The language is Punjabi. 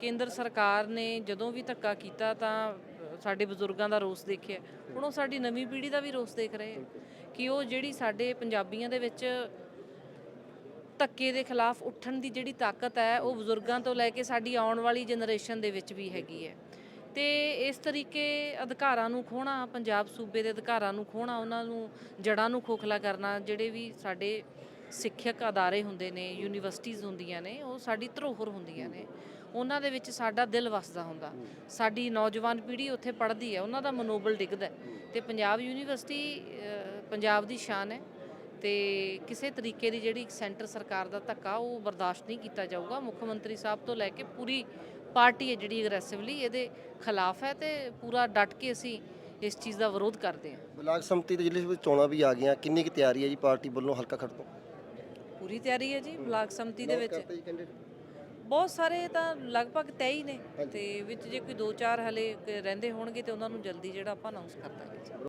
ਕੇਂਦਰ ਸਰਕਾਰ ਨੇ ਜਦੋਂ ਵੀ ਧੱਕਾ ਕੀਤਾ ਤਾਂ ਸਾਡੇ ਬਜ਼ੁਰਗਾਂ ਦਾ ਰੋਸ ਦੇਖਿਆ। ਹੁਣ ਉਹ ਸਾਡੀ ਨਵੀਂ ਪੀੜ੍ਹੀ ਦਾ ਵੀ ਰੋਸ ਦੇਖ ਰਹੇ ਆ ਕਿ ਉਹ ਜਿਹੜੀ ਸਾਡੇ ਪੰਜਾਬੀਆਂ ਦੇ ਵਿੱਚ ਧੱਕੇ ਦੇ ਖਿਲਾਫ ਉੱਠਣ ਦੀ ਜਿਹੜੀ ਤਾਕਤ ਹੈ, ਉਹ ਬਜ਼ੁਰਗਾਂ ਤੋਂ ਲੈ ਕੇ ਸਾਡੀ ਆਉਣ ਵਾਲੀ ਜਨਰੇਸ਼ਨ ਦੇ ਵਿੱਚ ਵੀ ਹੈਗੀ ਹੈ। ਤੇ ਇਸ ਤਰੀਕੇ ਅਧਿਕਾਰਾਂ ਨੂੰ ਖੋਣਾ ਪੰਜਾਬ ਸੂਬੇ ਦੇ ਅਧਿਕਾਰਾਂ ਨੂੰ ਖੋਣਾ ਉਹਨਾਂ ਨੂੰ ਜੜਾਂ ਨੂੰ ਖੋਖਲਾ ਕਰਨਾ, ਜਿਹੜੇ ਵੀ ਸਾਡੇ ਸਿੱਖਿਅਕ ਅਦਾਰੇ ਹੁੰਦੇ ਨੇ ਯੂਨੀਵਰਸਿਟੀਆਂ ਹੁੰਦੀਆਂ ਨੇ, ਉਹ ਸਾਡੀ ਧਰੋਹਰ ਹੁੰਦੀਆਂ ਨੇ। ਉਹਨਾਂ ਦੇ ਵਿੱਚ ਸਾਡਾ ਦਿਲ ਵਸਦਾ ਹੁੰਦਾ। ਸਾਡੀ ਨੌਜਵਾਨ ਪੀੜ੍ਹੀ ਉੱਥੇ ਪੜ੍ਹਦੀ ਹੈ, ਉਹਨਾਂ ਦਾ ਮਨੋਬਲ ਡਿੱਗਦਾ ਹੈ। ਤੇ ਪੰਜਾਬ ਯੂਨੀਵਰਸਿਟੀ ਪੰਜਾਬ ਦੀ ਸ਼ਾਨ ਹੈ ਤੇ ਕਿਸੇ ਤਰੀਕੇ ਦੀ ਜਿਹੜੀ ਸੈਂਟਰ ਸਰਕਾਰ ਦਾ ਧੱਕਾ ਉਹ ਬਰਦਾਸ਼ਤ ਨਹੀਂ ਕੀਤਾ ਜਾਊਗਾ। ਮੁੱਖ ਮੰਤਰੀ ਸਾਹਿਬ ਤੋਂ ਲੈ ਕੇ ਪੂਰੀ ਪਾਰਟੀ ਹੈ ਜਿਹੜੀ ਅਗਰੈਸਿਵਲੀ, ਇਹਦੇ ਖਿਲਾਫ ਹੈ ਤੇ ਪੂਰਾ ਡਟ ਕੇ ਅਸੀਂ ਇਸ ਚੀਜ਼ ਦਾ ਵਿਰੋਧ ਕਰਦੇ ਹਾਂ। ਬਲਾਕ ਸੰਮਤੀ ਦੇ ਜ਼ਿਲ੍ਹੇ ਵਿੱਚ ਚੋਣਾਂ ਵੀ ਆ ਗਈਆਂ। ਕਿੰਨੀ ਕੁ ਤਿਆਰੀ ਹੈ ਜੀ ਪਾਰਟੀ ਵੱਲੋਂ ਹਲਕਾ ਖੜ ਤੋਂ? ਪੂਰੀ ਤਿਆਰੀ ਹੈ ਜੀ ਬਲਾਕ ਸੰਮਤੀ ਦੇ ਵਿੱਚ। ਕਰਤੇ ਜੀ? ਬਹੁਤ ਸਾਰੇ ਤਾਂ ਲਗਭਗ ਤੈਅ ਹੀ ਨੇ ਤੇ ਵਿੱਚ ਜੇ ਕੋਈ 2-4 ਹਲੇ ਕ- ਰਹਿੰਦੇ ਹੋਣਗੇ ਤੇ ਉਹਨਾਂ ਨੂੰ ਜਲਦੀ ਜਿਹੜਾ ਆਪਾਂ ਅਨਾਉਂਸ ਕਰ ਦਾਂਗੇ।